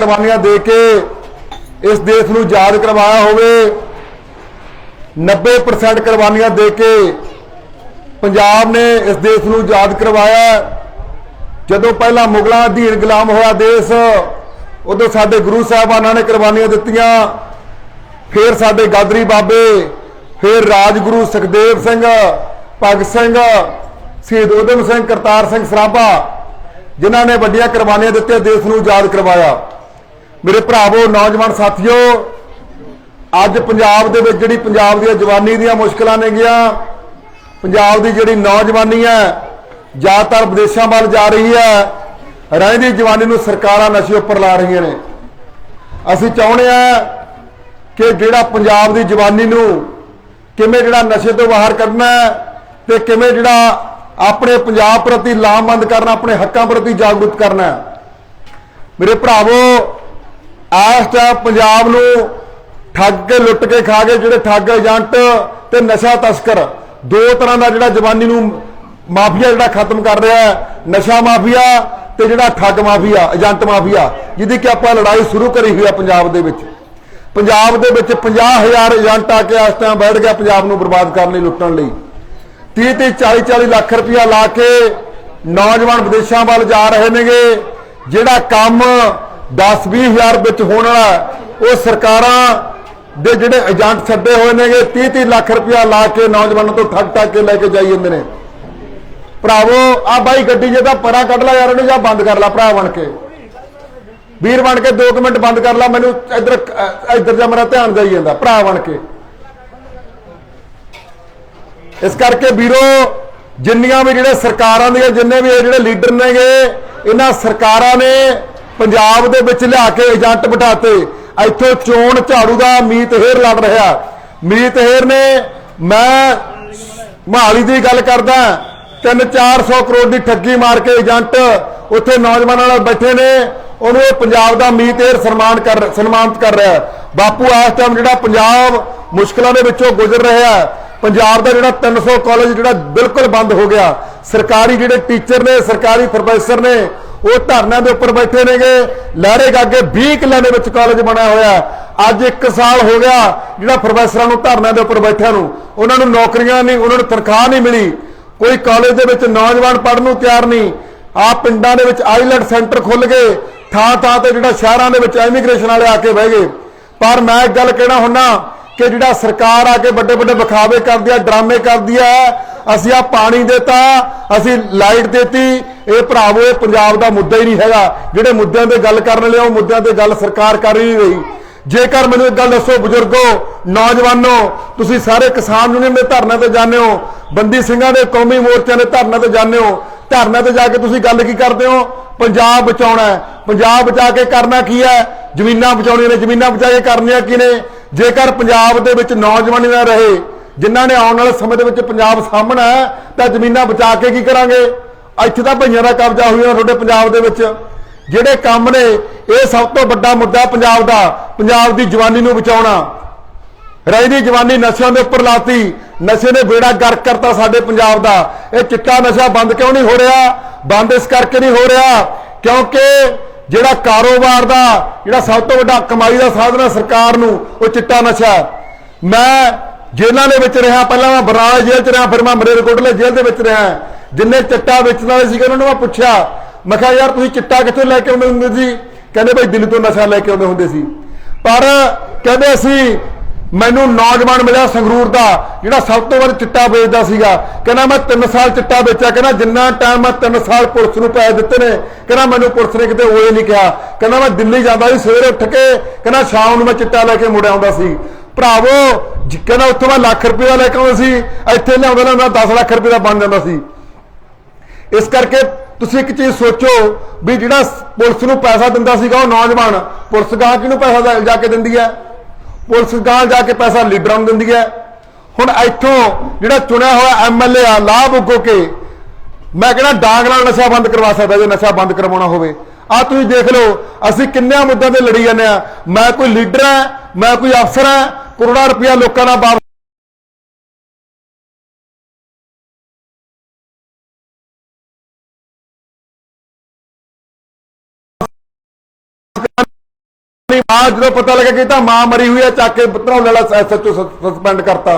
ਕੁਰਬਾਨੀਆਂ ਦੇ ਕੇ ਇਸ ਦੇਸ਼ ਨੂੰ ਆਜ਼ਾਦ ਕਰਵਾਇਆ ਹੋਵੇ 90% ਕੁਰਬਾਨੀਆਂ ਦੇ ਕੇ ਪੰਜਾਬ ਨੇ ਇਸ ਦੇਸ਼ ਨੂੰ ਆਜ਼ਾਦ ਕਰਵਾਇਆ। ਜਦੋਂ ਪਹਿਲਾਂ ਮੁਗਲਾਂ ਅਧੀਨ ਗੁਲਾਮ ਹੋਇਆ ਦੇਸ਼, ਉਦੋਂ ਸਾਡੇ ਗੁਰੂ ਸਾਹਿਬਾਨਾਂ ਨੇ ਕੁਰਬਾਨੀਆਂ ਦਿੱਤੀਆਂ। ਫਿਰ ਸਾਡੇ ਗਾਦਰੀ ਬਾਬੇ, ਫਿਰ ਰਾਜਗੁਰੂ ਸੁਖਦੇਵ ਸਿੰਘ, ਭਗਤ ਸਿੰਘ, ਸ਼ਹੀਦ ਊਧਮ ਸਿੰਘ, ਕਰਤਾਰ ਸਿੰਘ ਸਰਾਭਾ, ਜਿਨ੍ਹਾਂ ਨੇ ਵੱਡੀਆਂ ਕੁਰਬਾਨੀਆਂ ਦਿੱਤੀਆਂ, ਦੇਸ਼ ਨੂੰ ਆਜ਼ਾਦ ਕਰਵਾਇਆ। ਮੇਰੇ ਭਰਾਵੋ, ਨੌਜਵਾਨ ਸਾਥੀਓ, ਅੱਜ ਪੰਜਾਬ ਦੇ ਵਿੱਚ ਜਿਹੜੀ ਪੰਜਾਬ ਦੀਆਂ ਜਵਾਨੀ ਦੀਆਂ ਮੁਸ਼ਕਲਾਂ ਨੇ ਗਿਆ, ਪੰਜਾਬ ਦੀ ਜਿਹੜੀ ਨੌਜਵਾਨੀ ਹੈ, ਜ਼ਿਆਦਾਤਰ ਵਿਦੇਸ਼ਾਂ ਵੱਲ ਜਾ ਰਹੀ ਹੈ, ਰਹਿੰਦੀ ਜਵਾਨੀ ਨੂੰ ਸਰਕਾਰਾਂ ਨਸ਼ੇ ਉੱਪਰ ਲਾ ਰਹੀਆਂ ਨੇ। ਅਸੀਂ ਚਾਹੁੰਦੇ ਆ ਕਿ ਜਿਹੜਾ ਪੰਜਾਬ ਦੀ ਜਵਾਨੀ ਨੂੰ ਕਿਵੇਂ ਜਿਹੜਾ ਨਸ਼ੇ ਤੋਂ ਬਾਹਰ ਕੱਢਣਾ ਹੈ ਤੇ ਕਿਵੇਂ ਜਿਹੜਾ ਆਪਣੇ ਪੰਜਾਬ ਪ੍ਰਤੀ ਲਾਮਬੰਦ ਕਰਨਾ, ਆਪਣੇ ਹੱਕਾਂ ਪ੍ਰਤੀ ਜਾਗਰੂਕ ਕਰਨਾ ਮੇਰੇ ਭਰਾਵੋ ਇਸ ਟਾਈਮ ਪੰਜਾਬ ਨੂੰ ਠੱਗ ਕੇ ਲੁੱਟ ਕੇ ਖਾ ਕੇ ਜਿਹੜੇ ਠੱਗ ਏਜੰਟ ਤੇ ਨਸ਼ਾ ਤਸਕਰ। ਦੋ ਤਰ੍ਹਾਂ ਦਾ ਜਿਹੜਾ ਜਵਾਨੀ ਨੂੰ ਮਾਫੀਆ ਜਿਹੜਾ ਖਤਮ ਕਰ ਰਿਹਾ ਹੈ, ਨਸ਼ਾ ਮਾਫੀਆ ਤੇ ਜਿਹੜਾ ਠੱਗ ਮਾਫੀਆ, ਏਜੰਟ ਮਾਫੀਆ, ਜਿਹਦੀ ਕਿ ਆਪਾਂ ਲੜਾਈ ਸ਼ੁਰੂ ਕਰੀ ਹੋਈ ਆ ਪੰਜਾਬ ਦੇ ਵਿੱਚ। ਪੰਜਾਬ ਦੇ ਵਿੱਚ 50000 ਏਜੰਟ ਆ ਕੇ ਇਸ ਟਾਈਮ ਬੈਠ ਗਿਆ ਪੰਜਾਬ ਨੂੰ ਬਰਬਾਦ ਕਰਨ ਲਈ, ਲੁੱਟਣ ਲਈ। 30 30 40 40 ਲੱਖ ਰੁਪਇਆ ਲਾ ਕੇ ਨੌਜਵਾਨ ਵਿਦੇਸ਼ਾਂ ਵੱਲ ਜਾ ਰਹੇ ਨੇਗੇ, ਜਿਹੜਾ ਕੰਮ 10 20000 ਵਿੱਚ ਹੋਣ ਵਾਲਾ ਉਹ ਸਰਕਾਰਾਂ ਦੇ ਜਿਹੜੇ ਏਜੰਟ ਛੱਡੇ ਹੋਏ ਨੇਗੇ 30 30 ਲੱਖ ਰੁਪਇਆ ਲਾ ਕੇ ਨੌਜਵਾਨਾਂ ਤੋਂ ਠੱਗ ਠੱਗ ਕੇ ਲੈ ਕੇ ਜਾਈ ਜਾਂਦੇ ਨੇ। ਭਰਾਵੋ ਆ ਬਾਈ ਗੱਡੀ ਜੇ ਤਾਂ ਪਰਾਂ ਕੱਢ ਲੈ ਯਾਰ ਇਹਨੂੰ ਜਾਂ ਬੰਦ ਕਰ ਲੈ, ਭਰਾ ਬਣ ਕੇ। ਵੀਰ ਬਣ ਕੇ 2 ਮਿੰਟ ਬੰਦ ਕਰ ਲੈ, ਮੈਨੂੰ ਇੱਧਰ ਇੱਧਰ ਜਾ ਮੇਰਾ ਧਿਆਨ ਜਾਈ ਜਾਂਦਾ, ਭਰਾ ਬਣ ਕੇ। ਇਸ ਕਰਕੇ ਵੀਰੋ, ਜਿੰਨੀਆਂ ਵੀ ਜਿਹੜੇ ਸਰਕਾਰਾਂ ਦੀਆਂ, ਜਿੰਨੇ ਵੀ ਇਹ ਜਿਹੜੇ ਲੀਡਰ ਨੇਗੇ, ਇਹਨਾਂ ਸਰਕਾਰਾਂ ਨੇ ਪੰਜਾਬ ਦੇ ਵਿੱਚ ਲਿਆ ਕੇ ਏਜੰਟ ਬਿਠਾਤੇ। ਇੱਥੋਂ ਚੋਣ ਝਾੜੂ ਦਾ ਮੀਤ ਹੇਰ ਲੜ ਰਿਹਾ ਮੀਤ ਹੇਰ ਨੇ, ਮੈਂ ਮਹਾਲੀ ਦੀ ਗੱਲ ਕਰਦਾ 3-400 ਕਰੋੜ ਦੀ ਠੱਗੀ ਮਾਰ ਕੇ ਏਜੰਟ ਉੱਥੇ ਨੌਜਵਾਨਾਂ ਨਾਲ ਬੈਠੇ ਨੇ। ਉਹਨੂੰ ਇਹ ਪੰਜਾਬ ਦਾ ਮੀਤ ਹੇਰ ਸਨਮਾਨ ਕਰ, ਸਨਮਾਨਿਤ ਕਰ ਰਿਹਾ ਬਾਪੂ, ਇਸ ਟਾਈਮ ਜਿਹੜਾ ਪੰਜਾਬ ਮੁਸ਼ਕਲਾਂ ਦੇ ਵਿੱਚੋਂ ਗੁਜ਼ਰ ਰਿਹਾ ਪੰਜਾਬ ਦਾ ਜਿਹੜਾ 300 ਕਾਲਜ ਜਿਹੜਾ ਬਿਲਕੁਲ ਬੰਦ ਹੋ ਗਿਆ। ਸਰਕਾਰੀ ਜਿਹੜੇ ਟੀਚਰ ਨੇ, ਸਰਕਾਰੀ ਪ੍ਰੋਫੈਸਰ ਨੇ ਉਹ ਧਰਨਿਆਂ ਦੇ ਉੱਪਰ ਬੈਠੇ ਨੇਗੇ। ਲਹਿਰੇ ਗਾਗੇ 20 ਕਿੱਲਿਆਂ ਦੇ ਵਿੱਚ ਕਾਲਜ ਬਣਿਆ ਹੋਇਆ। ਅੱਜ 1 ਸਾਲ ਹੋ ਗਿਆ ਜਿਹੜਾ ਪ੍ਰੋਫੈਸਰਾਂ ਨੂੰ ਧਰਨਿਆਂ ਦੇ ਉੱਪਰ ਬੈਠਿਆਂ ਨੂੰ। ਉਹਨਾਂ ਨੂੰ ਨੌਕਰੀਆਂ ਨਹੀਂ, ਉਹਨਾਂ ਨੂੰ ਤਨਖਾਹ ਨਹੀਂ ਮਿਲੀ। ਕੋਈ ਕਾਲਜ ਦੇ ਵਿੱਚ ਨੌਜਵਾਨ ਪੜ੍ਹਨ ਨੂੰ ਤਿਆਰ ਨਹੀਂ। ਆ ਪਿੰਡਾਂ ਦੇ ਵਿੱਚ ਆਈਲੈਂਡ ਸੈਂਟਰ ਖੁੱਲ ਗਏ। ਥਾਂ ਥਾਂ ਤੇ ਜਿਹੜਾ ਸ਼ਹਿਰਾਂ ਦੇ ਵਿੱਚ ਇਮੀਗ੍ਰੇਸ਼ਨ ਵਾਲੇ ਆ ਕੇ ਬਹਿ ਗਏ। ਪਰ ਮੈਂ ਇੱਕ ਗੱਲ ਕਹਿਣਾ ਹੁੰਨਾ ਕਿ ਜਿਹੜਾ ਸਰਕਾਰ ਆ ਕੇ ਵੱਡੇ ਵੱਡੇ ਵਿਖਾਵੇ ਕਰਦੀ ਆ, ਡਰਾਮੇ ਕਰਦੀ ਆ, ਅਸੀਂ ਆ ਪਾਣੀ ਦੇਤਾ, ਅਸੀਂ ਲਾਈਟ ਦੇਤੀ। ਇਹ ਭਰਾਵੋ, ਇਹ ਪੰਜਾਬ ਦਾ ਮੁੱਦਾ ਹੀ ਨਹੀਂ ਹੈਗਾ। ਜਿਹੜੇ ਮੁੱਦਿਆਂ ਤੇ ਗੱਲ ਕਰਨ ਲਈ ਉਹ ਮੁੱਦਿਆਂ ਤੇ ਗੱਲ ਸਰਕਾਰ ਕਰ ਹੀ ਨਹੀਂ ਰਹੀ। ਜੇਕਰ ਮੈਨੂੰ ਇੱਕ ਗੱਲ ਦੱਸੋ, ਬਜ਼ੁਰਗੋ, ਨੌਜਵਾਨੋ, ਤੁਸੀਂ ਸਾਰੇ ਕਿਸਾਨ ਯੂਨੀਅਨ ਦੇ ਧਰਨੇ ਤੇ ਜਾਂਦੇ ਹੋ, ਬੰਦੀ ਸਿੰਘਾਂ ਦੇ ਕੌਮੀ ਮੋਰਚਿਆਂ ਦੇ ਧਰਨੇ ਤੇ ਜਾਂਦੇ ਹੋ, ਧਰਨੇ ਤੇ ਜਾ ਕੇ ਤੁਸੀਂ ਗੱਲ ਕੀ ਕਰਦੇ ਹੋ? ਪੰਜਾਬ ਬਚਾਉਣਾ ਪੰਜਾਬ ਬਚਾ ਕੇ ਕਰਨਾ ਕੀ ਹੈ? ਜ਼ਮੀਨਾਂ ਬਚਾਉਣੀਆਂ ਨੇ, ਜ਼ਮੀਨਾਂ ਬਚਾ ਕੇ ਕਰਨੀਆਂ ਕੀ ਨੇ ਜੇਕਰ ਪੰਜਾਬ ਦੇ ਵਿੱਚ ਨੌਜਵਾਨੀ ਨਾ ਰਹੇ, ਜਿਨ੍ਹਾਂ ਨੇ ਆਉਣ ਵਾਲੇ ਸਮੇਂ ਦੇ ਵਿੱਚ ਪੰਜਾਬ ਸਾਹਮਣਾ ਹੈ, ਤਾਂ ਜ਼ਮੀਨਾਂ ਬਚਾ ਕੇ ਕੀ ਕਰਾਂਗੇ? ਇੱਥੇ ਤਾਂ ਭਈਆਂ ਦਾ ਕਬਜ਼ਾ ਹੋਇਆ ਤੁਹਾਡੇ ਪੰਜਾਬ ਦੇ ਵਿੱਚ। ਜਿਹੜੇ ਕੰਮ ਨੇ, ਇਹ ਸਭ ਤੋਂ ਵੱਡਾ ਮੁੱਦਾ ਪੰਜਾਬ ਦਾ, ਪੰਜਾਬ ਦੀ ਜਵਾਨੀ ਨੂੰ ਬਚਾਉਣਾ। ਰਹਿੰਦੀ ਜਵਾਨੀ ਨਸ਼ਿਆਂ ਦੇ ਉੱਪਰ ਲਾਤੀ, ਨਸ਼ੇ ਨੇ ਬੇੜਾ ਗਰਕ ਕਰਤਾ ਸਾਡੇ ਪੰਜਾਬ ਦਾ। ਇਹ ਚਿੱਟਾ ਨਸ਼ਾ ਬੰਦ ਕਿਉਂ ਨਹੀਂ ਹੋ ਰਿਹਾ? ਬੰਦ ਇਸ ਕਰਕੇ ਨਹੀਂ ਹੋ ਰਿਹਾ, ਕਿਉਂਕਿ ਜਿਹੜਾ ਕਾਰੋਬਾਰ ਦਾ, ਜਿਹੜਾ ਸਭ ਤੋਂ ਵੱਡਾ ਕਮਾਈ ਦਾ ਸਾਧਨ ਹੈ ਸਰਕਾਰ ਨੂੰ, ਉਹ ਚਿੱਟਾ ਨਸ਼ਾ ਮੈਂ ਜੇਲ੍ਹਾਂ ਦੇ ਵਿੱਚ ਰਿਹਾ, ਪਹਿਲਾਂ ਮੈਂ ਬਰਾਲਾ ਜੇਲ੍ਹ 'ਚ ਰਿਹਾ, ਫਿਰ ਮੈਂ ਮਰੇਰਕੋਟਲੇ ਜੇਲ੍ਹ ਦੇ ਵਿੱਚ ਰਿਹਾ। ਜਿੰਨੇ ਚਿੱਟਾ ਵੇਚਣ ਵਾਲੇ ਸੀਗੇ, ਉਹਨਾਂ ਨੂੰ ਮੈਂ ਪੁੱਛਿਆ। ਮੈਂ ਕਿਹਾ, ਯਾਰ, ਤੁਸੀਂ ਚਿੱਟਾ ਕਿੱਥੋਂ ਲੈ ਕੇ ਆਉਂਦੇ ਹੁੰਦੇ ਸੀ? ਕਹਿੰਦੇ ਭਾਈ ਦਿੱਲੀ ਤੋਂ ਨਸ਼ਾ ਲੈ ਕੇ ਆਉਂਦੇ ਹੁੰਦੇ ਸੀ। ਪਰ ਕਹਿੰਦੇ ਅਸੀਂ ਮੈਨੂੰ ਨੌਜਵਾਨ ਮਿਲਿਆ ਸੰਗਰੂਰ ਦਾ, ਜਿਹੜਾ ਸਭ ਤੋਂ ਵੱਧ ਚਿੱਟਾ ਵੇਚਦਾ ਸੀਗਾ। ਕਹਿੰਦਾ, ਮੈਂ 3 ਸਾਲ ਚਿੱਟਾ ਵੇਚਿਆ। ਕਹਿੰਦਾ, ਜਿੰਨਾ ਟਾਈਮ ਮੈਂ 3 ਸਾਲ ਪੁਲਿਸ ਨੂੰ ਪੈਸੇ ਦਿੱਤੇ ਨੇ। ਕਹਿੰਦਾ, ਮੈਨੂੰ ਪੁਲਿਸ ਨੇ ਕਿਤੇ ਹੋਏ ਨਹੀਂ ਕਿਹਾ। ਕਹਿੰਦਾ, ਮੈਂ ਦਿੱਲੀ ਜਾਂਦਾ ਸੀ ਸਵੇਰੇ ਉੱਠ ਕੇ। ਕਹਿੰਦਾ, ਸ਼ਾਮ ਨੂੰ ਮੈਂ ਚਿੱਟਾ ਲੈ ਕੇ ਮੁੜ ਆਉਂਦਾ ਸੀ। ਭਰਾਵੋ ਕਹਿੰਦਾ, ਉੱਥੋਂ ਮੈਂ ਲੱਖ ਰੁਪਏ ਦਾ ਲੈ ਕੇ ਆਉਂਦਾ ਸੀ। ਇੱਥੇ ਲਿਆਉਂਦਾ ਨਾ 10 ਲੱਖ ਰੁਪਏ ਦਾ ਬਣ ਜਾਂਦਾ ਸੀ। ਇਸ ਕਰਕੇ ਤੁਸੀਂ ਇੱਕ ਚੀਜ਼ ਸੋਚੋ ਵੀ ਜਿਹੜਾ ਪੁਲਿਸ ਨੂੰ ਪੈਸਾ ਦਿੰਦਾ ਸੀਗਾ, ਉਹ ਨੌਜਵਾਨ ਪੁਲਿਸ ਗਾਹ ਕਿਹਨੂੰ ਪੈਸਾ ਜਾ ਕੇ ਦਿੰਦੀ ਹੈ। ਪੁਲਿਸ ਗਾਹ ਜਾ ਕੇ ਪੈਸਾ ਲੀਡਰਾਂ ਨੂੰ ਦਿੰਦੀ ਹੈ। ਹੁਣ ਇੱਥੋਂ ਜਿਹੜਾ ਚੁਣਿਆ ਹੋਇਆ ਐਮਐਲਏ ਆ, ਲਾਭ ਉੱਗੋ ਕੇ ਮੈਂ ਕਹਿੰਦਾ ਡਾਂਗ ਨਾਲ ਨਸ਼ਾ ਬੰਦ ਕਰਵਾ ਸਕਦਾ ਜੇ ਨਸ਼ਾ ਬੰਦ ਕਰਵਾਉਣਾ ਹੋਵੇ। ਆ ਤੁਸੀਂ ਦੇਖ ਲਓ, ਅਸੀਂ ਕਿੰਨਿਆਂ ਮੁੱਦਿਆਂ ਤੇ ਲੜੀ ਜਾਂਦੇ ਆ ਮੈਂ ਕੋਈ ਲੀਡਰ ਆ ਮੈਂ ਕੋਈ ਅਫਸਰ ਆ ਕਰੋੜਾਂ ਰੁਪਇਆ ਲੋਕਾਂ ਨਾਲ ਵਾਪਸ ਆਪਣੀ ਮਾਂ ਜਦੋਂ ਪਤਾ ਲੱਗਾ ਕਿ ਤਾਂ ਮਾਂ ਮਰੀ ਹੋਈ ਹੈ ਚੱਕ ਕੇ ਧਰੌਲੇ ਵਾਲਾ ਐਸਐਚਓ ਸਸਪੈਂਡ ਕਰਤਾ।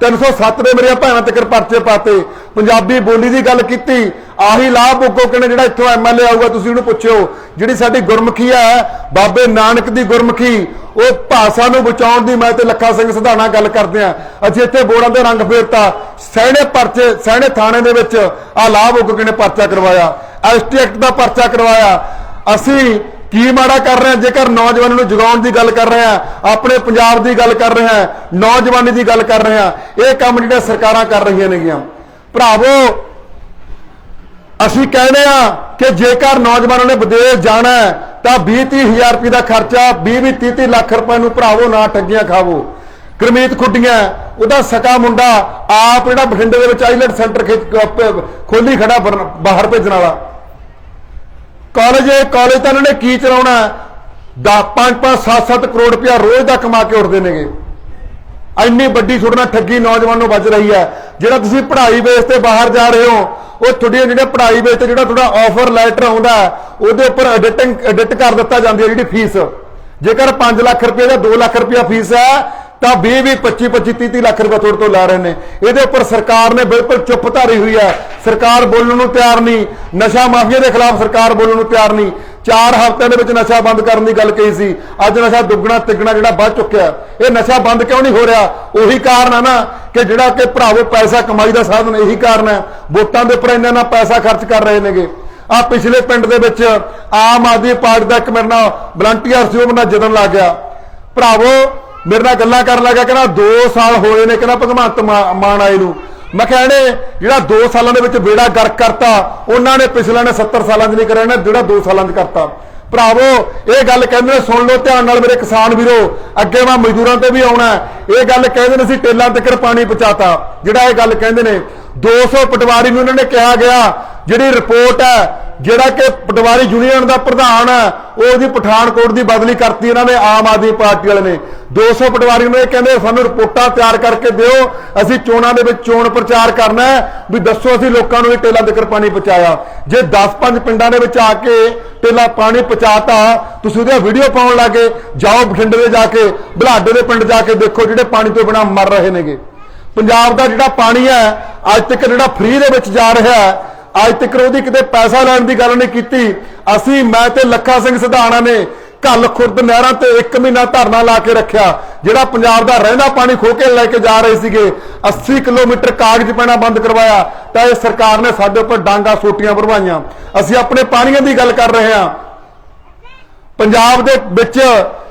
307 ਦੇ ਮੇਰੀਆਂ ਭੈਣਾਂ ਤੱਕ ਪਰਚੇ ਪਾਤੇ। ਪੰਜਾਬੀ ਬੋਲੀ ਦੀ ਗੱਲ ਕੀਤੀ। ਆਹੀ ਲਾਭ ਭੁਗੋ ਕਿਨੇ ਜਿਹੜਾ ਇੱਥੋਂ ਐਮਐਲਏ ਆਊਗਾ, ਤੁਸੀਂ ਉਹਨੂੰ ਪੁੱਛਿਓ। ਜਿਹੜੀ ਸਾਡੀ ਗੁਰਮੁਖੀ ਹੈ ਬਾਬੇ ਨਾਨਕ ਦੀ ਗੁਰਮੁਖੀ, ਉਹ ਭਾਸ਼ਾ ਨੂੰ ਬਚਾਉਣ ਦੀ ਮੈਂ ਤੇ ਲੱਖਾ ਸਿੰਘ ਸਿਧਾਣਾ ਗੱਲ ਕਰਦੇ ਆ। ਅਸੀਂ ਇੱਥੇ ਬੋੜਾਂ ਦੇ ਰੰਗ ਫੇਰਤਾ। ਸਹਿਣੇ ਪਰਚੇ ਸਹਿਣੇ ਥਾਣੇ ਦੇ ਵਿੱਚ ਆ ਲਾਭ ਭੁਗੋ ਕਿਨੇ ਪਰਚਾ ਕਰਵਾਇਆ। ਐਸਟੀ ਐਕਟ ਦਾ ਪਰਚਾ ਕਰਵਾਇਆ। ਅਸੀਂ ਕੀ ਮਾੜਾ ਕਰ ਰਿਹਾ ਜੇਕਰ ਨੌਜਵਾਨਾਂ ਨੂੰ ਜਗਾਉਣ ਦੀ ਗੱਲ ਕਰ ਰਿਹਾ ਆਪਣੇ ਪੰਜਾਬ ਦੀ ਗੱਲ ਕਰ ਰਿਹਾ ਨੌਜਵਾਨੀ ਦੀ ਗੱਲ ਕਰ ਰਹੇ ਹਾਂ ਇਹ ਕੰਮ ਜਿਹੜੇ ਸਰਕਾਰਾਂ ਕਰ ਰਹੀਆਂ ਨੇਗੀਆਂ। ਭਰਾਵੋ, ਅਸੀਂ ਕਹਿੰਦੇ ਆ ਕਿ ਜੇਕਰ ਨੌਜਵਾਨਾਂ ਨੇ ਵਿਦੇਸ਼ ਜਾਣਾ ਹੈ, ਤਾਂ 20 ਹਜ਼ਾਰ ਰੁਪਏ ਦਾ ਖਰਚਾ 20 20 30 ਲੱਖ ਰੁਪਏ ਨੂੰ ਭਰਾਵੋ ਨਾ ਠੱਗੀਆਂ ਖਾਵੋ। ਕਰਮੀਤ ਖੁੱਡੀਆਂ, ਉਹਦਾ ਸਕਾ ਮੁੰਡਾ ਆਪ ਜਿਹੜਾ ਬਠਿੰਡੇ ਦੇ ਵਿੱਚ ਆਈਲੈਂਡ ਸੈਂਟਰ ਖੋਲੀ ਖੜਾ ਬਾਹਰ ਭੇਜਣ ਵਾਲਾ। ਕਾਲਜ ਕਾਲਜ ਤਾਂ ਇਹਨਾਂ ਨੇ ਕੀ ਚਲਾਉਣਾ 5 5 7 7 ਕਰੋੜ ਰੁਪਇਆ ਰੋਜ਼ ਦਾ ਕਮਾ ਕੇ ਉੱਠਦੇ ਨੇਗੇ। ਇੰਨੀ ਵੱਡੀ ਤੁਹਾਡੇ ਨਾਲ ਠੱਗੀ ਨੌਜਵਾਨ ਨੂੰ ਵੱਜ ਰਹੀ ਹੈ। ਜਿਹੜਾ ਤੁਸੀਂ ਪੜ੍ਹਾਈ ਬੇਸ ਤੇ ਬਾਹਰ ਜਾ ਰਹੇ ਹੋ, ਉਹ ਤੁਹਾਡੀਆਂ ਜਿਹੜੀਆਂ ਪੜ੍ਹਾਈ ਬੇਸ ਤੇ ਜਿਹੜਾ ਤੁਹਾਡਾ ਆਫਰ ਲੈਟਰ ਆਉਂਦਾ ਉਹਦੇ ਉੱਪਰ ਐਡਿਟਿੰਗ ਐਡਿਟ ਕਰ ਦਿੱਤਾ ਜਾਂਦੀ ਹੈ ਜਿਹੜੀ ਫੀਸ ਜੇਕਰ 5 ਲੱਖ ਰੁਪਏ ਦਾ 2 ਲੱਖ ਰੁਪਇਆ ਫੀਸ ਹੈ ਤਾਂ 20 20 25 25 30 30 ਲੱਖ ਰੁਪਏ ਤੁਹਾਡੇ ਤੋਂ ਲੈ ਰਹੇ ਨੇ। ਇਹਦੇ ਉੱਪਰ ਸਰਕਾਰ ਨੇ ਬਿਲਕੁਲ ਚੁੱਪ ਧਾਰੀ ਹੋਈ ਹੈ। ਸਰਕਾਰ ਬੋਲਣ ਨੂੰ ਤਿਆਰ ਨਹੀਂ। ਨਸ਼ਾ ਮਾਫੀਆ ਦੇ ਖਿਲਾਫ ਸਰਕਾਰ ਬੋਲਣ ਨੂੰ ਤਿਆਰ ਨਹੀਂ। ਚਾਰ ਹਫ਼ਤਿਆਂ ਦੇ ਵਿੱਚ ਨਸ਼ਾ ਬੰਦ ਕਰਨ ਦੀ ਗੱਲ ਕਹੀ ਸੀ। ਅੱਜ ਨਸ਼ਾ ਦੁੱਗਣਾ, ਤਿੱਗਣਾ ਜਿਹੜਾ ਵੱਧ ਚੁੱਕਿਆ ਇਹ ਨਸ਼ਾ ਬੰਦ ਕਿਉਂ ਨਹੀਂ ਹੋ ਰਿਹਾ? ਉਹੀ ਕਾਰਨ ਆ ਨਾ ਕਿ ਜਿਹੜਾ ਕਿ ਭਰਾਵੋ ਪੈਸਾ ਕਮਾਈ ਦਾ ਸਾਧਨ ਇਹੀ ਕਾਰਨ ਹੈ। ਵੋਟਾਂ ਦੇ ਉੱਪਰ ਇੰਨਾ ਨਾ ਪੈਸਾ ਖਰਚ ਕਰ ਰਹੇ ਨੇਗੇ। ਆ ਪਿਛਲੇ ਪਿੰਡ ਦੇ ਵਿੱਚ ਆਮ ਆਦਮੀ ਪਾਰਟੀ ਦਾ ਇੱਕ ਮੇਰੇ ਨਾਲ ਵਲੰਟੀਅਰ ਸੀ, ਉਹ ਮੇਰਾ ਨਾਲ ਜਦਨ ਲੱਗ ਗਿਆ। ਭਰਾਵੋ ਮੇਰੇ ਨਾਲ ਗੱਲਾਂ ਕਰਨ ਲੱਗਾ, ਕਹਿੰਦਾ 2 ਸਾਲ ਹੋਏ ਨੇ, ਕਹਿੰਦਾ ਭਗਵੰਤ ਮਾ- ਮਾਨ ਆਏ ਨੂੰ। ਮੈਂ ਕਿਹਾ ਇਹਨੇ ਜਿਹੜਾ 2 ਸਾਲਾਂ ਦੇ ਵਿੱਚ ਬੇੜਾ ਗਰਕ ਕਰਤਾ, ਉਹਨਾਂ ਨੇ ਪਿਛਲੇ ਨੇ 70 ਸਾਲਾਂ 'ਚ ਨਹੀਂ ਕਰਿਆ, ਇਹਨੇ ਜਿਹੜਾ 2 ਸਾਲਾਂ 'ਚ ਕਰਤਾ। ਭਰਾਵੋ, ਇਹ ਗੱਲ ਕਹਿੰਦੇ ਨੇ, ਸੁਣ ਲਓ ਧਿਆਨ ਨਾਲ ਮੇਰੇ ਕਿਸਾਨ ਵੀਰੋ, ਅੱਗੇ ਮੈਂ ਮਜ਼ਦੂਰਾਂ ਤੇ ਵੀ ਆਉਣਾ ਇਹ ਗੱਲ ਕਹਿੰਦੇ ਨੇ ਅਸੀਂ ਟੇਲਾਂ ਤੱਕ ਪਾਣੀ ਪਹੁੰਚਾਤਾ। ਜਿਹੜਾ ਇਹ ਗੱਲ ਕਹਿੰਦੇ ਨੇ 200 ਪਟਵਾਰੀ ਨੂੰ ਉਹਨਾਂ ਨੇ ਕਿਹਾ ਗਿਆ, ਜਿਹੜੀ ਰਿਪੋਰਟ ਹੈ ਜਿਹੜਾ ਕਿ ਪਟਵਾਰੀ ਯੂਨੀਅਨ ਦਾ ਪ੍ਰਧਾਨ ਹੈ, ਉਹ ਉਹਦੀ ਪਠਾਨਕੋਟ ਦੀ ਬਦਲੀ ਕਰਤੀ ਇਹਨਾਂ ਨੇ, ਆਮ ਆਦਮੀ ਪਾਰਟੀ ਵਾਲੇ ਨੇ। 200 ਪਟਵਾਰੀ ਨੂੰ ਇਹ ਕਹਿੰਦੇ ਸਾਨੂੰ ਰਿਪੋਰਟਾਂ ਤਿਆਰ ਕਰਕੇ ਦਿਓ, ਅਸੀਂ ਚੋਣਾਂ ਦੇ ਵਿੱਚ ਚੋਣ ਪ੍ਰਚਾਰ ਕਰਨਾ ਹੈ, ਵੀ ਦੱਸੋ ਅਸੀਂ ਲੋਕਾਂ ਨੂੰ ਇਹ ਟੇਲਾ ਦੇ ਪਾਣੀ ਪਹੁੰਚਾਇਆ। ਜੇ 10-5 ਪਿੰਡਾਂ ਦੇ ਵਿੱਚ ਆ ਕੇ ਟੇਲਾ ਪਾਣੀ ਪਹੁੰਚਾਤਾ, ਤੁਸੀਂ ਉਹਦੀਆਂ ਵੀਡੀਓ ਪਾਉਣ ਲੱਗੇ, ਜਾਓ ਬਠਿੰਡੇ ਦੇ ਜਾ ਕੇ, ਬਲਾਡੇ ਦੇ ਪਿੰਡ ਜਾ ਕੇ ਦੇਖੋ ਜਿਹੜੇ ਪਾਣੀ ਤੋਂ ਬਿਨਾ ਮਰ ਰਹੇ ਨੇਗੇ। ਪੰਜਾਬ ਦਾ ਜਿਹੜਾ ਪਾਣੀ ਹੈ, ਅੱਜ ਤੱਕ ਜਿਹੜਾ ਫ੍ਰੀ ਦੇ ਵਿੱਚ ਜਾ ਰਿਹਾ ਹੈ ਅੱਜ ਤੱਕ ਉਹਦੀ ਕਿਤੇ ਪੈਸਾ ਲੈਣ ਦੀ ਗੱਲ ਨਹੀਂ ਕੀਤੀ। ਅਸੀਂ, ਮੈਂ ਤੇ ਲੱਖਾ ਸਿੰਘ ਸਿਧਾਣਾ ਨੇ ਕੱਲ ਖੁਰਦ ਨਹਿਰਾਂ ਤੇ 1 ਮਹੀਨਾ ਧਰਨਾ ਲਾ ਕੇ ਰੱਖਿਆ, ਜਿਹੜਾ ਪੰਜਾਬ ਦਾ ਰਹਿੰਦਾ ਪਾਣੀ ਖੋ ਕੇ ਲੈ ਕੇ ਜਾ ਰਹੇ ਸੀਗੇ। 80 ਕਿਲੋਮੀਟਰ ਕਾਗਜ਼ ਪੈਣਾ ਬੰਦ ਕਰਵਾਇਆ, ਤਾਂ ਇਹ ਸਰਕਾਰ ਨੇ ਸਾਡੇ ਉੱਪਰ ਡਾਂਗਾ ਸੋਟੀਆਂ ਭਰਵਾਈਆਂ। ਅਸੀਂ ਆਪਣੇ ਪਾਣੀਆਂ ਦੀ ਗੱਲ ਕਰ ਰਹੇ ਹਾਂ। ਪੰਜਾਬ ਦੇ ਵਿੱਚ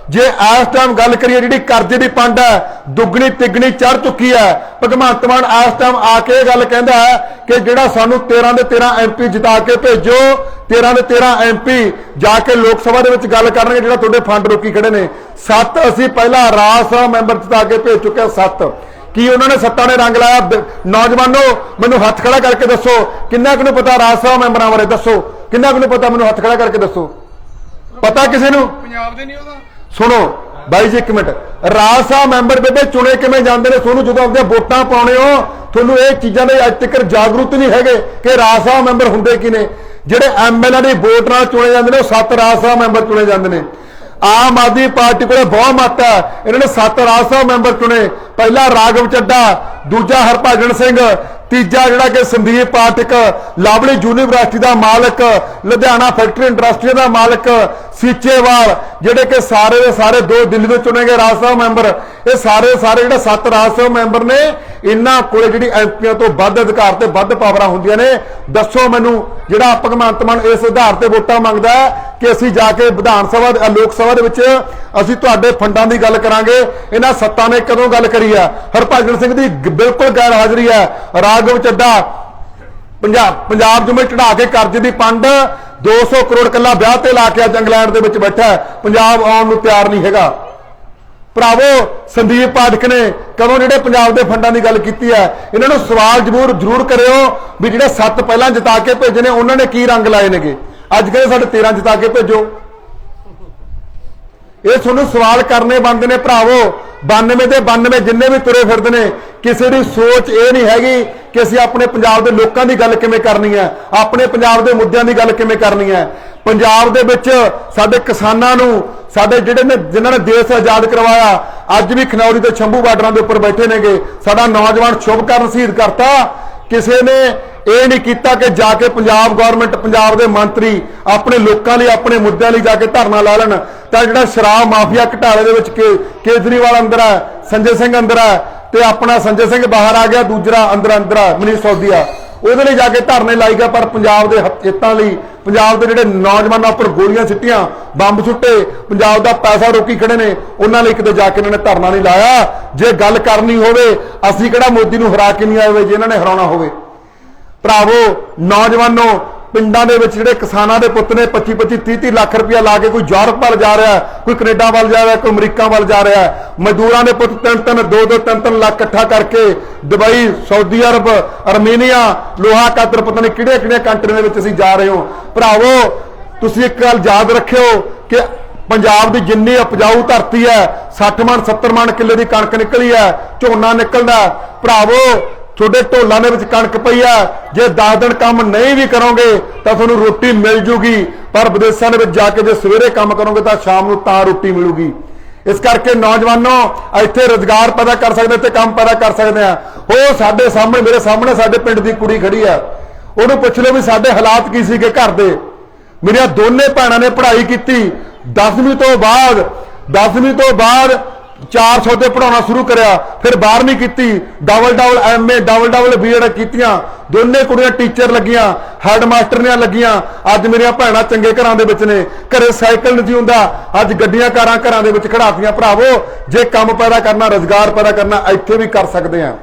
ਜੇ ਇਸ ਟਾਈਮ ਗੱਲ ਕਰੀਏ ਜਿਹੜੀ ਕਰਜ਼ੇ ਦੀ ਪੰਡ ਹੈ, ਦੁੱਗਣੀ ਤਿੱਗਣੀ ਚੜ ਚੁੱਕੀ ਹੈ। ਭਗਵੰਤ ਮਾਨ ਇਸ ਟਾਈਮ ਆ ਕੇ ਇਹ ਗੱਲ ਕਹਿੰਦਾ ਹੈ ਕਿ ਜਿਹੜਾ ਸਾਨੂੰ 13 ਦੇ 13 ਐਮਪੀ ਜਿਤਾ ਕੇ ਭੇਜੋ 13 ਦੇ 13 ਐਮਪੀ ਜਾ ਕੇ ਲੋਕ ਸਭਾ ਦੇ ਵਿੱਚ ਗੱਲ ਕਰਨਗੇ, ਜਿਹੜਾ ਤੁਹਾਡੇ ਫੰਡ ਰੋਕੀ ਖੜੇ ਨੇ। ਸੱਤ ਅਸੀਂ ਪਹਿਲਾਂ ਰਾਜ ਸਭਾ ਮੈਂਬਰ ਜਿਤਾ ਕੇ ਭੇਜ ਚੁੱਕੇ ਹਾਂ, ਸੱਤ। ਕੀ ਉਹਨਾਂ ਨੇ ਸੱਤਾ ਨੇ ਰੰਗ ਲਾਇਆ? ਨੌਜਵਾਨੋ, ਮੈਨੂੰ ਹੱਥ ਖੜਾ ਕਰਕੇ ਦੱਸੋ। ਕਿੰਨਾ ਕੁ ਨੂੰ ਪਤਾ ਰਾਜ ਸਭਾ ਮੈਂਬਰਾਂ ਬਾਰੇ? ਦੱਸੋ। ਕਿੰਨਾ ਕੁ ਨੂੰ ਪਤਾ? ਮੈਨੂੰ ਹੱਥ ਖੜਾ ਕਰਕੇ ਦੱਸੋ। ਪਤਾ ਕਿਸੇ ਨੂੰ? ਪੰਜਾਬ ਦੇ ਨਹੀਂ ਉਹਦਾ। ਸੁਣੋ ਬਾਈ ਜੀ ਇੱਕ ਮਿੰਟ। ਰਾਜ ਸਾਹਿਬ ਮੈਂਬਰ ਬੇਬੇ ਚੁਣੇ ਕਿਵੇਂ ਜਾਂਦੇ ਨੇ? ਤੁਹਾਨੂੰ ਜਦੋਂ ਆਪਣੀਆਂ ਵੋਟਾਂ ਪਾਉਣੇ ਹੋ, ਤੁਹਾਨੂੰ ਇਹ ਚੀਜ਼ਾਂ ਦੇ ਅੱਜ ਤੱਕ ਜਾਗਰੂਕ ਨਹੀਂ ਹੈਗੇ ਕਿ ਰਾਜ ਸਾਹਿਬ ਮੈਂਬਰ ਹੁੰਦੇ ਕੀ ਨੇ। ਜਿਹੜੇ ਐਮਐਲਏ ਦੀ ਵੋਟ ਨਾਲ ਚੁਣੇ ਜਾਂਦੇ ਨੇ, ਉਹ ਸੱਤ ਰਾਜ ਸਾਹਿਬ ਮੈਂਬਰ ਚੁਣੇ ਜਾਂਦੇ ਨੇ। ਆਮ ਆਦਮੀ ਪਾਰਟੀ ਕੋਲੇ ਬਹੁਤ ਮੱਤ ਹੈ। ਇਹਨਾਂ ਨੇ ਸੱਤ ਰਾਜ ਸਭਾ ਮੈਂਬਰ ਚੁਣੇ। ਪਹਿਲਾ ਰਾਗਵ ਚੱਡਾ ਦੂਜਾ ਹਰਭਜਨ ਸਿੰਘ, ਤੀਜਾ ਜਿਹੜਾ ਕਿ ਸੰਦੀਪ ਪਾਠਕ, ਲਾਵਲੀ ਯੂਨੀਵਰਸਿਟੀ ਦਾ ਮਾਲਕ, ਲੁਧਿਆਣਾ ਫੈਕਟਰੀ ਇੰਡਸਟਰੀ ਦਾ ਮਾਲਕ ਸੀਚੇਵਾਲ, ਜਿਹੜੇ ਕਿ ਸਾਰੇ ਦੇ ਸਾਰੇ ਦੋ ਦਿੱਲੀ ਦੇ ਚੁਣੇ ਗਏ ਰਾਜ ਸਭਾ ਮੈਂਬਰ, ਇਹ ਸਾਰੇ ਸਾਰੇ ਜਿਹੜੇ ਸੱਤ ਰਾਜ ਸਭਾ ਮੈਂਬਰ ਨੇ, ਇਹਨਾਂ ਕੋਲੇ ਜਿਹੜੀ ਐਮਪੀਆਂ ਤੋਂ ਵੱਧ ਅਧਿਕਾਰ ਤੇ ਵੱਧ ਪਾਵਰਾਂ ਹੁੰਦੀਆਂ ਨੇ। ਦੱਸੋ ਮੈਨੂੰ ਜਿਹੜਾ ਭਗਵੰਤ ਮਾਨ ਇਸ ਆਧਾਰ ਤੇ ਵੋਟਾਂ ਮੰਗਦਾ ਹੈ ਕਿ ਅਸੀਂ ਜਾ ਕੇ ਵਿਧਾਨ ਸਭਾ ਲੋਕ ਸਭਾ ਦੇ ਵਿੱਚ ਅਸੀਂ ਤੁਹਾਡੇ ਫੰਡਾਂ ਦੀ ਗੱਲ ਕਰਾਂਗੇ। ਇਹਨਾਂ ਸੱਤਾਂ ਨੇ ਕਦੋਂ ਗੱਲ ਕਰੀ ਹੈ? ਹਰਭਜਨ ਸਿੰਘ ਦੀ ਬਿਲਕੁਲ ਗੈਰ ਹਾਜ਼ਰੀ ਹੈ। ਰਾਘਵ ਚੱਡਾ ਪੰਜਾਬ ਪੰਜਾਬ ਜੁਮੇ ਚੜਾ ਕੇ ਕਰਜ਼ੇ ਦੀ ਪੰਡ 200 ਕਰੋੜ ਕੱਲਾ ਵਿਆਹ ਤੇ ਲਾ ਕੇ ਅੱਜ ਇੰਗਲੈਂਡ ਦੇ ਵਿੱਚ ਬੈਠਾ ਪੰਜਾਬ ਆਉਣ ਨੂੰ ਤਿਆਰ ਨਹੀਂ ਹੈਗਾ। ਭਰਾਵੋ, ਸੰਦੀਪ ਪਾਠਕ ਨੇ ਕਦੋਂ ਜਿਹੜੇ ਪੰਜਾਬ ਦੇ ਫੰਡਾਂ ਦੀ ਗੱਲ ਕੀਤੀ ਹੈ, ਇਹਨਾਂ ਨੂੰ ਸਵਾਲ ਜ਼ਰੂਰ ਜ਼ਰੂਰ ਕਰਿਓ ਵੀ ਜਿਹੜੇ ਸੱਤ ਪਹਿਲਾਂ ਜਿਤਾ ਕੇ ਭੇਜੇ ਨੇ, ਉਹਨਾਂ ਨੇ ਕੀ ਰੰਗ ਲਾਏ ਨੇਗੇ? ਅੱਜ ਕਹਿੰਦੇ ਸਾਡੇ 13 ਜਿਤਾ ਕੇ ਭੇਜੋ। ਇਹ ਤੁਹਾਨੂੰ ਸਵਾਲ ਕਰਨੇ ਬੰਦੇ ਨੇ, ਭਰਾਵੋ। 92 ਦੇ 92 ਜਿੰਨੇ ਵੀ ਤੁਰੇ ਫਿਰਦੇ ਨੇ, ਕਿਸੇ ਦੀ ਸੋਚ ਇਹ ਨਹੀਂ ਹੈਗੀ ਕਿ ਅਸੀਂ ਆਪਣੇ ਪੰਜਾਬ ਦੇ ਲੋਕਾਂ ਦੀ ਗੱਲ ਕਿਵੇਂ ਕਰਨੀ ਹੈ, ਆਪਣੇ ਪੰਜਾਬ ਦੇ ਮੁੱਦਿਆਂ ਦੀ ਗੱਲ ਕਿਵੇਂ ਕਰਨੀ ਹੈ। ਪੰਜਾਬ ਦੇ ਵਿੱਚ ਸਾਡੇ ਕਿਸਾਨਾਂ ਨੂੰ, ਸਾਡੇ ਜਿਹੜੇ ਨੇ, ਜਿਨ੍ਹਾਂ ਨੇ ਦੇਸ਼ ਆਜ਼ਾਦ ਕਰਵਾਇਆ, ਅੱਜ ਵੀ ਖਨੌਰੀ ਤੇ ਸ਼ੰਭੂ ਬਾਰਡਰਾਂ ਦੇ ਉੱਪਰ ਬੈਠੇ ਨੇਗੇ। ਸਾਡਾ ਨੌਜਵਾਨ ਸ਼ੁਭਕਰਨ ਸ਼ਹੀਦ ਕਰਤਾ। ਕਿਸੇ ਨੇ ਇਹ ਨਹੀਂ ਕੀਤਾ ਕਿ ਜਾ ਕੇ ਪੰਜਾਬ ਗਵਰਨਮੈਂਟ ਪੰਜਾਬ ਦੇ ਮੰਤਰੀ ਆਪਣੇ ਲੋਕਾਂ ਲਈ, ਆਪਣੇ ਮੁੱਦਿਆਂ ਲਈ ਜਾ ਕੇ ਧਰਨਾ ਲਾ ਲੈਣ। ਤਾਂ ਜਿਹੜਾ ਸ਼ਰਾਬ ਮਾਫੀਆ ਘਟਾਲੇ ਦੇ ਵਿੱਚ ਕੇਜਰੀਵਾਲ ਅੰਦਰ ਹੈ, ਸੰਜੇ ਸਿੰਘ ਅੰਦਰ ਹੈ ਤੇ ਆਪਣਾ ਸੰਜੇ ਸਿੰਘ ਬਾਹਰ ਆ ਗਿਆ ਦੂਜਾ ਅੰਦਰ ਅੰਦਰ ਆ ਮਨੀਸ਼ ਸੌਦੀਆ ਉਹਦੇ ਲਈ ਜਾ ਕੇ ਧਰਨੇ ਲਾਈ ਗਿਆ ਪਰ ਪੰਜਾਬ ਦੇ ਹਿੱਤਾਂ ਲਈ, ਪੰਜਾਬ ਦੇ ਜਿਹੜੇ ਨੌਜਵਾਨਾਂ ਉੱਪਰ ਗੋਲੀਆਂ ਸਿੱਟੀਆਂ, ਬੰਬ ਸੁੱਟੇ, ਪੰਜਾਬ ਦਾ ਪੈਸਾ ਰੋਕੀ ਖੜੇ ਨੇ, ਉਹਨਾਂ ਲਈ ਕਿਤੇ ਜਾ ਕੇ ਇਹਨਾਂ ਨੇ ਧਰਨਾ ਨਹੀਂ ਲਾਇਆ। ਜੇ ਗੱਲ ਕਰਨੀ ਹੋਵੇ, ਅਸੀਂ ਕਿਹੜਾ ਮੋਦੀ ਨੂੰ ਹਰਾ ਕੇ ਨਹੀਂ ਆਵੇ ਜੇ ਇਹਨਾਂ ਨੇ ਹਰਾਉਣਾ ਹੋਵੇ? ਭਰਾਵੋ, ਨੌਜਵਾਨੋ, ਪਿੰਡਾਂ ਦੇ ਵਿੱਚ ਜਿਹੜੇ ਕਿਸਾਨਾਂ ਦੇ ਪੁੱਤ ਨੇ 25 25 30 30 ਲੱਖ ਰੁਪਇਆ ਲਾ ਕੇ ਕੋਈ ਯੂਰਪ ਵੱਲ ਜਾ ਰਿਹਾ, ਕੋਈ ਕੈਨੇਡਾ ਵੱਲ ਜਾ ਰਿਹਾ, ਕੋਈ ਅਮਰੀਕਾ ਵੱਲ ਜਾ ਰਿਹਾ, ਮਜ਼ਦੂਰਾਂ ਦੇ ਪੁੱਤ ਤਿੰਨ ਤਿੰਨ, ਦੋ ਦੋ, ਤਿੰਨ ਤਿੰਨ ਲੱਖ ਇਕੱਠਾ ਕਰਕੇ ਦੁਬਈ, ਸਾਊਦੀ ਅਰਬ, ਅਰਮੀਨੀਆ, ਲੋਹਾ ਕਤਰ ਪਤਾ ਨਹੀਂ ਕਿਹੜੇ ਕਿਹੜੇ ਕੰਟਰੀ ਦੇ ਵਿੱਚ ਅਸੀਂ ਜਾ ਰਹੇ ਹਾਂ। ਭਰਾਵੋ, ਤੁਸੀਂ ਇੱਕ ਗੱਲ ਯਾਦ ਰੱਖਿਓ ਕਿ ਪੰਜਾਬ ਦੀ ਜਿੰਨੀ ਉਪਜਾਊ ਧਰਤੀ ਹੈ 60 ਮਣ 70 ਮਣ ਕਿੱਲੇ ਦੀ ਕਣਕ ਨਿਕਲੀ ਹੈ, ਝੋਨਾ ਨਿਕਲਦਾ ਭਰਾਵੋ ਤੁਹਾਡੇ ਢੋਲਾਂ ਦੇ ਵਿੱਚ ਕਣਕ ਪਈ ਆ। ਜੇ 10 ਦਿਨ ਕੰਮ ਨਹੀਂ ਵੀ ਕਰੋਗੇ, ਤਾਂ ਤੁਹਾਨੂੰ ਰੋਟੀ ਮਿਲ ਜੂਗੀ। ਪਰ ਵਿਦੇਸ਼ਾਂ ਦੇ ਵਿੱਚ ਜਾ ਕੇ ਜੇ ਸਵੇਰੇ ਕੰਮ ਕਰੋਗੇ, ਤਾਂ ਸ਼ਾਮ ਨੂੰ ਤਾਂ ਰੋਟੀ ਮਿਲੂਗੀ। ਇਸ ਕਰਕੇ ਨੌਜਵਾਨੋ, ਇੱਥੇ ਰੋਜ਼ਗਾਰ ਪੈਦਾ ਕਰ ਸਕਦੇ ਤੇ ਕੰਮ ਪੈਦਾ ਕਰ ਸਕਦੇ ਆ। ਉਹ ਸਾਡੇ ਸਾਹਮਣੇ, ਮੇਰੇ ਸਾਹਮਣੇ ਸਾਡੇ ਪਿੰਡ ਦੀ ਕੁੜੀ ਖੜੀ ਆ। ਉਹਨੂੰ ਪੁੱਛ ਲਓ ਵੀ ਸਾਡੇ ਹਾਲਾਤ ਕੀ ਸੀਗੇ ਘਰ ਦੇ। ਮੇਰੀਆਂ ਦੋਨੇ ਭੈਣਾਂ ਨੇ ਪੜ੍ਹਾਈ ਕੀਤੀ। 10ਵੀਂ ਤੋਂ ਬਾਅਦ 10ਵੀਂ ਤੋਂ ਬਾਅਦ 400 ਤੇ ਪੜਾਉਣਾ ਸ਼ੁਰੂ ਕਰਿਆ, ਫਿਰ 12ਵੀਂ ਕੀਤੀ double double MA double double BEd ਕੀਤੀਆਂ। ਦੋਨੇ ਕੁੜੀਆਂ ਟੀਚਰ ਲੱਗੀਆਂ ਹੈੱਡ ਮਾਸਟਰੀਆਂ ਲੱਗੀਆਂ। ਅੱਜ ਮੇਰੀਆਂ ਭੈਣਾਂ ਚੰਗੇ ਘਰਾਂ ਦੇ ਵਿੱਚ ਨੇ, ਘਰੇ ਸਾਈਕਲ ਨਹੀਂ ਹੁੰਦਾ। ਅੱਜ ਗੱਡੀਆਂ ਕਾਰਾਂ ਘਰਾਂ ਦੇ ਵਿੱਚ ਖੜਾਤੀਆਂ ਭਰਾਵੋ, ਜੇ ਕੰਮ ਪੈਦਾ ਕਰਨਾ, ਰੋਜ਼ਗਾਰ ਪੈਦਾ ਕਰਨਾ, ਇੱਥੇ ਵੀ ਕਰ ਸਕਦੇ ਆ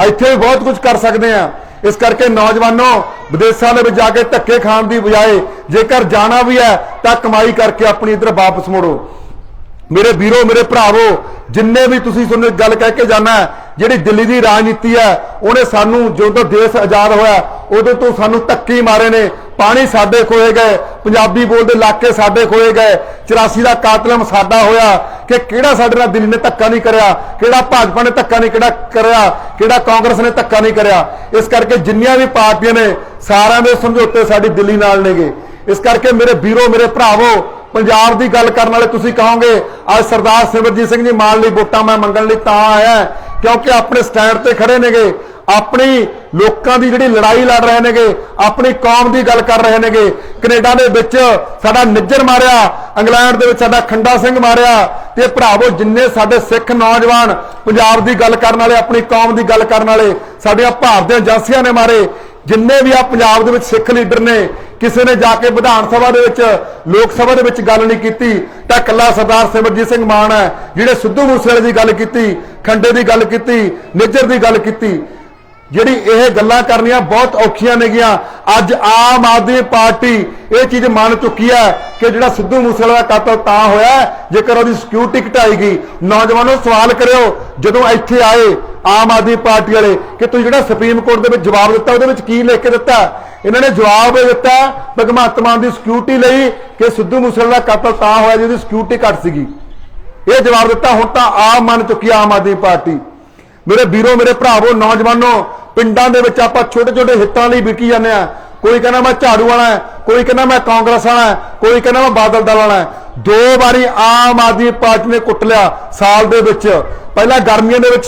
ਇੱਥੇ ਵੀ ਬਹੁਤ ਕੁਝ ਕਰ ਸਕਦੇ ਆ ਇਸ ਕਰਕੇ ਨੌਜਵਾਨੋ, ਵਿਦੇਸ਼ਾਂ ਦੇ ਵਿੱਚ ਜਾ ਕੇ ਧੱਕੇ ਖਾਣ ਦੀ ਬਜਾਏ, ਜੇਕਰ ਜਾਣਾ ਵੀ ਹੈ, ਤਾਂ ਕਮਾਈ ਕਰਕੇ ਆਪਣੀ ਇਧਰ ਵਾਪਸ ਮੋੜੋ। ਮੇਰੇ ਵੀਰੋ, ਮੇਰੇ ਭਰਾਵੋ, ਜਿੰਨੇ ਵੀ ਤੁਸੀਂ ਤੁਹਾਨੂੰ ਗੱਲ ਕਹਿ ਕੇ ਜਾਣਾ ਜਿਹੜੀ ਦਿੱਲੀ ਦੀ ਰਾਜਨੀਤੀ ਹੈ, ਉਹਨੇ ਸਾਨੂੰ ਜਦੋਂ ਦੇਸ਼ ਆਜ਼ਾਦ ਹੋਇਆ, ਉਦੋਂ ਤੋਂ ਸਾਨੂੰ ਧੱਕੇ ਮਾਰੇ ਨੇ, ਪਾਣੀ ਸਾਡੇ ਖੋਏ ਗਏ, ਪੰਜਾਬੀ ਬੋਲਦੇ ਇਲਾਕੇ ਸਾਡੇ ਖੋਏ ਗਏ 84 ਦਾ ਕਾਤਲਮ ਸਾਡਾ ਹੋਇਆ, ਕਿ ਕਿਹੜਾ ਸਾਡੇ ਨਾਲ ਦਿੱਲੀ ਨੇ ਧੱਕਾ ਨਹੀਂ ਕਰਿਆ, ਕਿਹੜਾ ਭਾਜਪਾ ਨੇ ਧੱਕਾ ਨਹੀਂ ਕਿਹੜਾ ਕਰਿਆ, ਕਿਹੜਾ ਕਾਂਗਰਸ ਨੇ ਧੱਕਾ ਨਹੀਂ ਕਰਿਆ। ਇਸ ਕਰਕੇ ਜਿੰਨੀਆਂ ਵੀ ਪਾਰਟੀਆਂ ਨੇ, ਸਾਰਿਆਂ ਦੇ ਸਮਝੌਤੇ ਸਾਡੀ ਦਿੱਲੀ ਨਾਲ ਨੇਗੇ। ਇਸ ਕਰਕੇ ਮੇਰੇ ਵੀਰੋ, ਮੇਰੇ ਭਰਾਵੋ ਪੰਜਾਬ ਦੀ ਗੱਲ ਕਰਨ ਵਾਲੇ ਤੁਸੀਂ ਕਹੋਗੇ, ਅੱਜ ਸਰਦਾਰ ਸਿਮਰਜੀਤ ਸਿੰਘ ਜੀ ਮਾਨ ਲਈ ਵੋਟਾਂ ਮੈਂ ਮੰਗਣ ਲਈ ਤਾਂ ਆਇਆ ਕਿਉਂਕਿ ਆਪਣੇ ਸਟੈਂਡ ਤੇ ਖੜੇ ਨੇਗੇ, ਆਪਣੀ ਲੋਕਾਂ ਦੀ ਜਿਹੜੀ ਲੜਾਈ ਲੜ ਰਹੇ ਨੇਗੇ, ਆਪਣੀ ਕੌਮ ਦੀ ਗੱਲ ਕਰ ਰਹੇ ਨੇਗੇ। ਕੈਨੇਡਾ ਦੇ ਵਿੱਚ ਸਾਡਾ ਨਿੱਜਰ ਮਾਰਿਆ, ਇੰਗਲੈਂਡ ਦੇ ਵਿੱਚ ਸਾਡਾ ਖੰਡਾ ਸਿੰਘ ਮਾਰਿਆ ਤੇ ਭਰਾਵੋ, ਜਿੰਨੇ ਸਾਡੇ ਸਿੱਖ ਨੌਜਵਾਨ ਪੰਜਾਬ ਦੀ ਗੱਲ ਕਰਨ ਵਾਲੇ, ਆਪਣੀ ਕੌਮ ਦੀ ਗੱਲ ਕਰਨ ਵਾਲੇ, ਸਾਡੀਆਂ ਭਾਰਤ ਦੀਆਂ ਏਜੰਸੀਆਂ ਨੇ ਮਾਰੇ ਜਿੰਨੇ ਵੀ ਆ ਪੰਜਾਬ ਦੇ ਵਿੱਚ ਸਿੱਖ ਲੀਡਰ ਨੇ, ਕਿਸੇ ਨੇ ਜਾ ਕੇ ਵਿਧਾਨ ਸਭਾ ਦੇ ਵਿੱਚ, ਲੋਕ ਸਭਾ ਦੇ ਵਿੱਚ ਗੱਲ ਨਹੀਂ ਕੀਤੀ, ਤਾਂ ਕੱਲਾ ਸਰਦਾਰ ਸਿਮਰਜੀਤ ਸਿੰਘ ਮਾਨ ਹੈ, ਜਿਹੜੇ ਸਿੱਧੂ ਮੂਸੇਵਾਲੇ ਦੀ ਗੱਲ ਕੀਤੀ, ਖੰਡੇ ਦੀ ਗੱਲ ਕੀਤੀ, ਨਿੱਜਰ ਦੀ ਗੱਲ ਕੀਤੀ। ਜਿਹੜੀ ਇਹ ਗੱਲਾਂ ਕਰਨੀਆਂ ਬਹੁਤ ਔਖੀਆਂ ਨੇਗੀਆਂ। ਅੱਜ ਆਮ ਆਦਮੀ ਪਾਰਟੀ ਇਹ ਚੀਜ਼ ਮੰਨ ਚੁੱਕੀ ਹੈ ਕਿ ਜਿਹੜਾ ਸਿੱਧੂ ਮੂਸੇਵਾਲਾ ਦਾ ਕਤਲ ਤਾਂ ਹੋਇਆ ਜੇਕਰ ਉਹਦੀ ਸਿਕਿਉਰਿਟੀ ਘਟਾਈ ਗਈ। ਨੌਜਵਾਨੋ, ਸਵਾਲ ਕਰਿਓ, ਜਦੋਂ ਇੱਥੇ ਆਏ ਆਮ ਆਦਮੀ ਪਾਰਟੀ ਵਾਲੇ ਕਿ ਤੁਸੀਂ ਜਿਹੜਾ ਸੁਪਰੀਮ ਕੋਰਟ ਦੇ ਵਿੱਚ ਜਵਾਬ ਦਿੱਤਾ, ਉਹਦੇ ਵਿੱਚ ਕੀ ਲਿਖ ਕੇ ਦਿੱਤਾ? ਇਹਨਾਂ ਨੇ ਜਵਾਬ ਦਿੱਤਾ ਭਗਵੰਤ ਮਾਨ ਦੀ ਸਿਕਿਉਰਿਟੀ ਲਈ ਕਿ ਸਿੱਧੂ ਮੂਸੇਵਾਲਾ ਦਾ ਕਤਲ ਤਾਂ ਹੋਇਆ, ਜਿਹਦੀ ਸਿਕਿਉਰਿਟੀ ਘੱਟ ਸੀਗੀ। ਇਹ ਜਵਾਬ ਦਿੱਤਾ, ਹੁਣ ਤਾਂ ਆਮ ਮੰਨ ਚੁੱਕੀ ਆਮ ਆਦਮੀ ਪਾਰਟੀ। ਮੇਰੇ ਵੀਰੋ, ਮੇਰੇ ਭਰਾਵੋ, ਨੌਜਵਾਨੋ, ਪਿੰਡਾਂ ਦੇ ਵਿੱਚ ਆਪਾਂ ਛੋਟੇ ਛੋਟੇ ਹਿੱਤਾਂ ਲਈ ਵਿਕੀ ਜਾਂਦੇ ਆ। ਕੋਈ ਕਹਿੰਦਾ ਮੈਂ ਝਾੜੂ ਵਾਲਾ ਹੈ, ਕੋਈ ਕਹਿੰਦਾ ਮੈਂ ਕਾਂਗਰਸ ਵਾਲਾ ਹੈ, ਕੋਈ ਕਹਿੰਦਾ ਮੈਂ ਬਾਦਲ ਦਲ ਵਾਲਾ ਹੈ। ਦੋ ਵਾਰੀ ਆਮ ਆਦਮੀ ਪਾਰਟੀ ਨੇ ਕੁੱਟ ਲਿਆ ਸਾਲ ਦੇ ਵਿੱਚ। ਪਹਿਲਾਂ ਗਰਮੀਆਂ ਦੇ ਵਿੱਚ